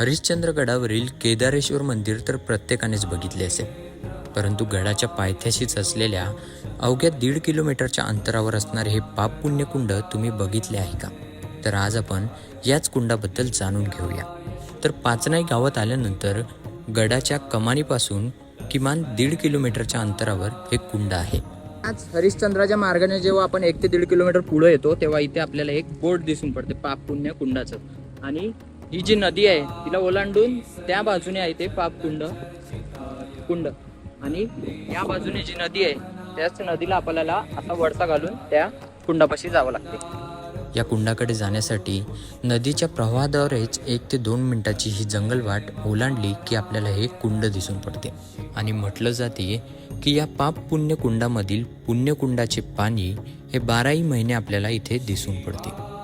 हरिश्चंद्र गडावरील केदारेश्वर मंदिर तर प्रत्येकानेच बघितले असेल. परंतु गडाच्या पायथ्याशीच असलेल्या अवघ्या दीड किलोमीटरच्या अंतरावर असणारे हे पाप पुण्यकुंड तुम्ही बघितले आहे का? तर आज आपण याच कुंडाबद्दल जाणून घेऊया. तर पाचनाई गावात आल्यानंतर गडाच्या कमानीपासून किमान दीड किलोमीटरच्या अंतरावर हे कुंड आहे. आज हरिश्चंद्राच्या मार्गाने जेव्हा आपण एक ते दीड किलोमीटर पुढे येतो तेव्हा इथे आपल्याला एक बोर्ड दिसून पडते पाप पुण्य कुंडाचं. आणि ही जी नदी आहे तिला ओलांडून त्या बाजूने आहे ते पाप कुंड कुंड. आणि या बाजूने जी नदी आहे त्याच नदीला आपल्याला असा वळसा घालून त्या कुंडापाशी जावं लागते. या कुंडाकडे जाण्यासाठी नदीच्या प्रवाहाद्वारेच एक ते दोन मिनिटाची ही जंगलवाट ओलांडली की आपल्याला हे कुंड दिसून पडते. आणि म्हटलं जाते की या पाप पुण्य कुंडामधील पुण्यकुंडाचे पाणी हे बाराही महिने आपल्याला इथे दिसून पडते.